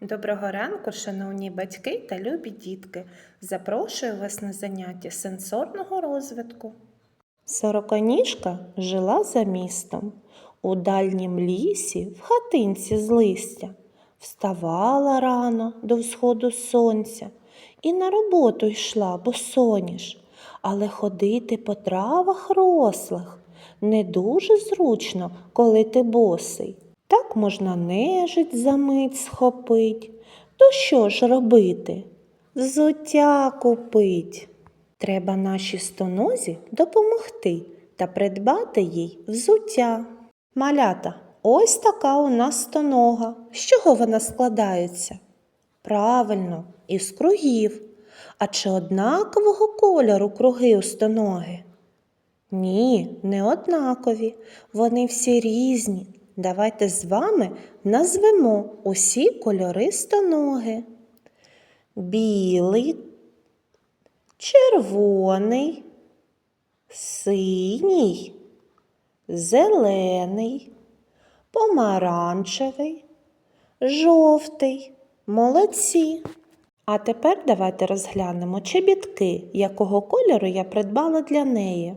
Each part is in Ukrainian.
Доброго ранку, шановні батьки та любі дітки. Запрошую вас на заняття сенсорного розвитку. Сороконіжка жила за містом. У дальнім лісі, в хатинці з листя, вставала рано до всходу сонця і на роботу йшла, бо соняш. Але ходити по травах рослих не дуже зручно, коли ти босий. Так можна нежить за мить схопить. То що ж робити? Взуття купить. Треба нашій стонозі допомогти та придбати їй взуття. Малята, ось така у нас стонога. З чого вона складається? Правильно, із кругів. А чи однакового кольору круги у стоноги? Ні, не однакові. Вони всі різні. Давайте з вами назвемо усі кольори стоноги. Білий, червоний, синій, зелений, помаранчевий, жовтий. Молодці. А тепер давайте розглянемо чобітки, якого кольору я придбала для неї.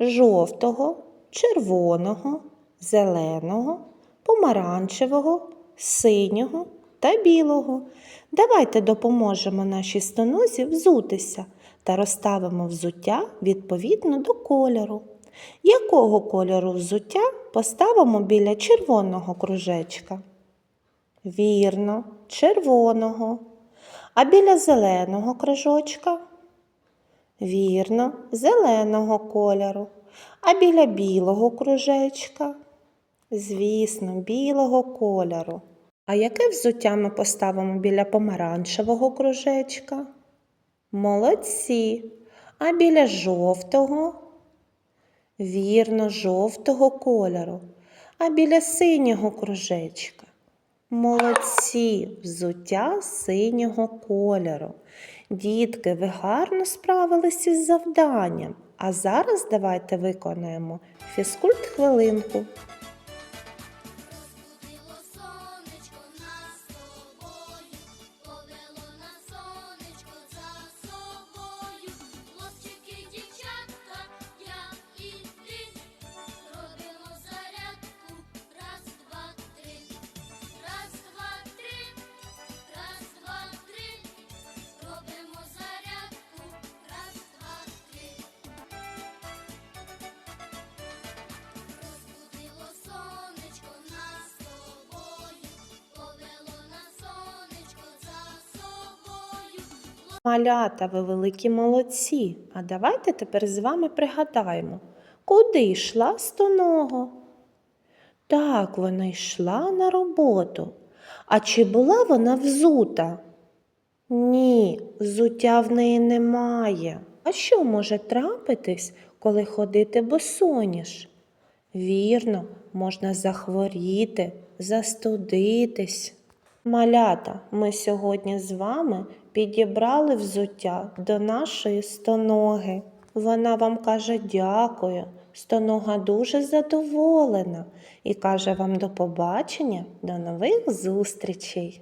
Жовтого, червоного, зеленого, помаранчевого, синього та білого. Давайте допоможемо нашій стонозі взутися та розставимо взуття відповідно до кольору. Якого кольору взуття поставимо біля червоного кружечка? Вірно, червоного. А біля зеленого кружочка? Вірно, зеленого кольору. А біля білого кружечка? Звісно, білого кольору. А яке взуття ми поставимо біля помаранчевого кружечка? Молодці. А біля жовтого? Вірно, жовтого кольору. А біля синього кружечка? Молодці, взуття синього кольору. Дітки, ви гарно справилися із завданням. А зараз давайте виконаємо фізкульт хвилинку. Малята, ви великі молодці. А давайте тепер з вами пригадаємо, куди йшла стонога? Так, вона йшла на роботу. А чи була вона взута? Ні, взуття в неї немає. А що може трапитись, коли ходити босоніж? Вірно, можна захворіти, застудитись. Малята, ми сьогодні з вами підібрали взуття до нашої стоноги. Вона вам каже дякую. Стонога дуже задоволена і каже вам до побачення, до нових зустрічей.